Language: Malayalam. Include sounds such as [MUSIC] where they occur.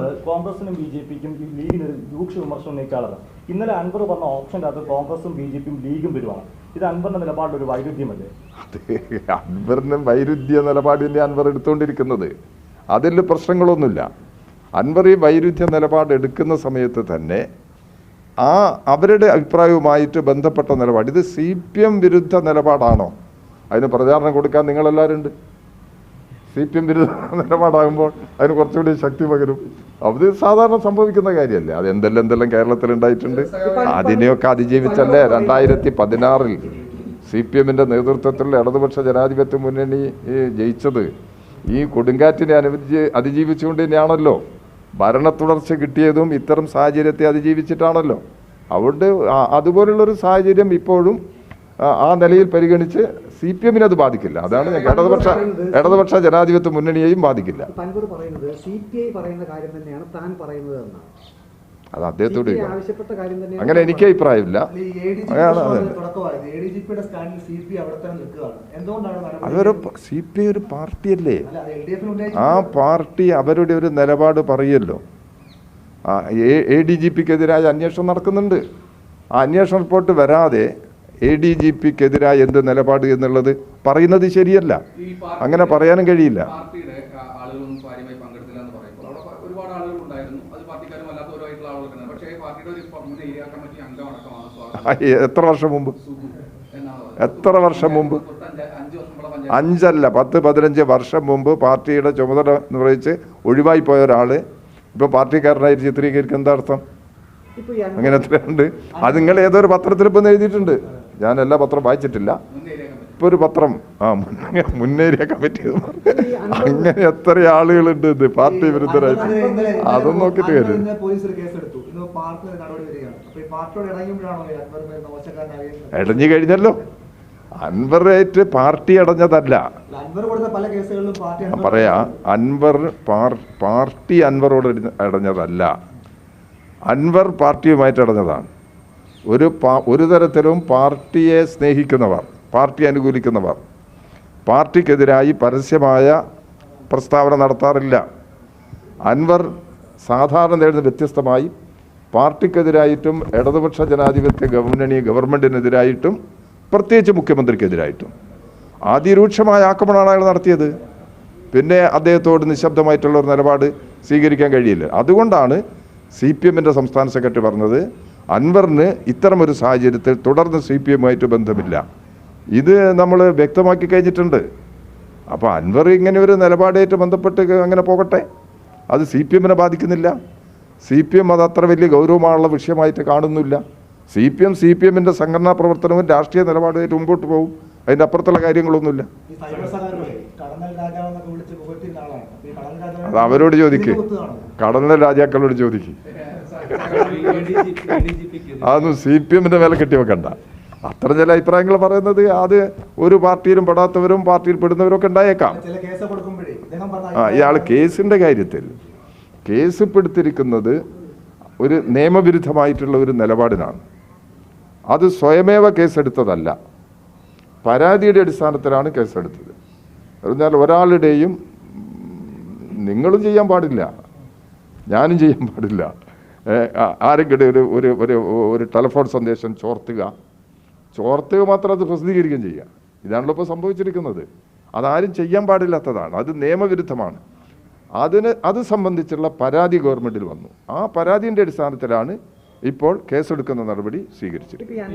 കോൺഗ്രസിനും ബി ജെ പിക്കും ലീഗിന് രൂക്ഷ വിമർശനം ഉന്നയിക്കാറുണ്ട് ഇന്നലെ അൻവർ പറഞ്ഞ ഓപ്ഷന്റെ അകത്ത് കോൺഗ്രസും ബി ജെ പിയും ലീഗും വരുവാണ്. ഇത് അൻവറിന്റെ നിലപാടിൽ ഒരു വൈരുദ്ധ്യമല്ലേ അൻവറിനും വൈരുദ്ധ്യ നിലപാട് അൻവർ എടുത്തുകൊണ്ടിരിക്കുന്നത്. അതിൽ പ്രശ്നങ്ങളൊന്നുമില്ല. അൻവർ ഈ വൈരുദ്ധ്യ നിലപാട് എടുക്കുന്ന സമയത്ത് തന്നെ ആ അവരുടെ അഭിപ്രായവുമായിട്ട് ബന്ധപ്പെട്ട നിലപാട്. ഇത് സി പി എം വിരുദ്ധ നിലപാടാണോ? അതിന് പ്രചാരണം കൊടുക്കാൻ നിങ്ങളെല്ലാവരും ഉണ്ട് സി പി എം [LAUGHS] നിലപാടാകുമ്പോൾ അതിന് കുറച്ചുകൂടി ശക്തി പകരും. അത് സാധാരണ സംഭവിക്കുന്ന കാര്യമല്ലേ? അത് എന്തെല്ലാം എന്തെല്ലാം കേരളത്തിൽ ഉണ്ടായിട്ടുണ്ട്? അതിനെയൊക്കെ അതിജീവിച്ചല്ലേ? രണ്ടായിരത്തി പതിനാറിൽ സി പി എമ്മിന്റെ നേതൃത്വത്തിലുള്ള ഇടതുപക്ഷ ജനാധിപത്യ മുന്നണി ജയിച്ചത്. ഈ കൊടുങ്കാറ്റിനെ അനുവദിച്ച് അതിജീവിച്ചുകൊണ്ട് തന്നെയാണല്ലോ. ഭരണ തുടർച്ച കിട്ടിയതും ഇത്തരം സാഹചര്യത്തെ അതിജീവിച്ചിട്ടാണല്ലോ. അതുകൊണ്ട് അതുപോലുള്ളൊരു സാഹചര്യം ഇപ്പോഴും ആ- നിലയിൽ പരിഗണിച്ച് സി പി എമ്മിനെ അത് ബാധിക്കില്ല. അതാണ് ഞാൻ ഇടതുപക്ഷ ഇടതുപക്ഷ ജനാധിപത്യ മുന്നണിയെയും ബാധിക്കില്ല. അത് അദ്ദേഹത്തോട് അങ്ങനെ എനിക്ക് അഭിപ്രായമില്ല? അതൊരു സി പി ഐ ഒരു പാർട്ടിയല്ലേ? ആ പാർട്ടി അവരുടെ ഒരു നിലപാട് പറയല്ലോ എ ഡി ജി പിക്കെതിരായ അന്വേഷണം നടക്കുന്നുണ്ട്. ആ അന്വേഷണ റിപ്പോർട്ട് വരാതെ എ ഡി ജി പിക്കെതിരായ എന്ത് നിലപാട് എന്നുള്ളത് പറയുന്നത് ശരിയല്ല. അങ്ങനെ പറയാനും കഴിയില്ല. എത്ര വർഷം മുമ്പ്. എത്ര വർഷം മുമ്പ്? അഞ്ചല്ല പത്ത് പതിനഞ്ച് വർഷം മുമ്പ് പാർട്ടിയുടെ ചുമതല നിർവഹിച്ച് ഒഴിവായി പോയ ഒരാൾ ഇപ്പോൾ പാർട്ടിക്കാരനായിട്ട് ചിത്രീകരിക്കുന്ന എന്താ അർത്ഥം? ഇപ്പൊ അങ്ങനെ എത്രയുണ്ട്? അത് നിങ്ങൾ ഏതൊരു പത്രത്തിൽ ഇപ്പം എഴുതിയിട്ടുണ്ട്. ഞാൻ എല്ലാ പത്രം വായിച്ചിട്ടില്ല. ഇപ്പൊ ഒരു പത്രം ആ മുന്നേ മുന്നേറിയ കമ്മിറ്റി. അങ്ങനെ എത്ര ആളുകളുണ്ട് ഇത് പാർട്ടി വിരുദ്ധരായിട്ട്. അതും അതൊന്നും നോക്കിട്ട് കാര്യം ഇടഞ്ഞു കഴിഞ്ഞല്ലോ. അൻവറേറ്റ് പാർട്ടി അടഞ്ഞതല്ല. പറയാ അൻവർ പാർട്ടി അൻവറോട് അടഞ്ഞതല്ല. അൻവർ പാർട്ടിയുമായിട്ട് അടഞ്ഞതാണ്. ഒരു പാ- ഒരു തരത്തിലും പാർട്ടിയെ സ്നേഹിക്കുന്നവർ പാർട്ടി അനുകൂലിക്കുന്നവർ പാർട്ടിക്കെതിരായി പരസ്യമായ പ്രസ്താവന നടത്താറില്ല. അൻവർ സാധാരണ നേടുന്ന വ്യത്യസ്തമായി പാർട്ടിക്കെതിരായിട്ടും ഇടതുപക്ഷ ജനാധിപത്യ ഗവൺമെന്റ് ഗവൺമെന്റിനെതിരായിട്ടും പ്രത്യേകിച്ച് മുഖ്യമന്ത്രിക്കെതിരായിട്ടും. അതിരൂക്ഷമായ ആക്രമണമാണ് അയാൾ നടത്തിയത്. പിന്നെ അദ്ദേഹത്തോട് നിശബ്ദമായിട്ടുള്ള ഒരു നിലപാട് സ്വീകരിക്കാൻ കഴിയില്ല. അതുകൊണ്ടാണ് സി പി എമ്മിന്റെ സംസ്ഥാന സെക്രട്ടറി പറഞ്ഞത് അൻവറിന് ഇത്തരമൊരു സാഹചര്യത്തിൽ തുടർന്ന് സി പി എമ്മുമായിട്ട് ബന്ധമില്ല. ഇത് നമ്മൾ വ്യക്തമാക്കി കഴിഞ്ഞിട്ടുണ്ട്. അപ്പോൾ അൻവർ ഇങ്ങനെ ഒരു നിലപാടായിട്ട് ബന്ധപ്പെട്ട് അങ്ങനെ പോകട്ടെ? അത് സി പി എമ്മിനെ ബാധിക്കുന്നില്ല. സി പി എം അത് അത്ര വലിയ ഗൗരവമായുള്ള വിഷയമായിട്ട് കാണുന്നില്ല. C P M C P എമ്മിന്റെ സംഘടനാ പ്രവർത്തനവും രാഷ്ട്രീയ നിലപാടുമായിട്ട് മുമ്പോട്ട് പോകും. അതിന്റെ അപ്പുറത്തുള്ള കാര്യങ്ങളൊന്നുമില്ല. അത് അവരോട് ചോദിക്ക്. കടന്നൽ? കടലിലെ രാജാക്കളോട് ചോദിക്ക്. അതൊന്നും സി പി എമ്മിന്റെ മേലെ കെട്ടി വെക്കണ്ട അത്ര ചില അഭിപ്രായങ്ങൾ പറയുന്നത് അത് ഒരു പാർട്ടിയിലും പെടാത്തവരും പാർട്ടിയിൽ പെടുന്നവരും ഒക്കെ ഉണ്ടായേക്കാം. ഇയാൾ കേസിന്റെ കാര്യത്തിൽ കേസ് പെടുത്തിരിക്കുന്നത് ഒരു നിയമവിരുദ്ധമായിട്ടുള്ള ഒരു നിലപാടിനാണ്. അത് സ്വയമേവ കേസെടുത്തതല്ല. പരാതിയുടെ അടിസ്ഥാനത്തിലാണ് കേസെടുത്തത്. പറഞ്ഞാൽ ഒരാളുടെയും നിങ്ങളും ചെയ്യാൻ പാടില്ല. ഞാനും ചെയ്യാൻ പാടില്ല. ആരെങ്കിലും ഒരു ഒരു ഒരു ഒരു ടെലിഫോൺ സന്ദേശം ചോർത്തുക. ചോർത്തുക മാത്രം അത് പ്രസിദ്ധീകരിക്കുകയും ചെയ്യുക. ഇതാണല്ലോ ഇപ്പോൾ സംഭവിച്ചിരിക്കുന്നത്. അതാരും ചെയ്യാൻ പാടില്ലാത്തതാണ്. അത് നിയമവിരുദ്ധമാണ്. അതിന് അത് സംബന്ധിച്ചുള്ള പരാതി ഗവൺമെന്റിൽ വന്നു. ആ പരാതിന്റെ അടിസ്ഥാനത്തിലാണ് ഇപ്പോൾ കേസെടുക്കുന്ന നടപടി സ്വീകരിച്ചിരിക്കുന്നത്.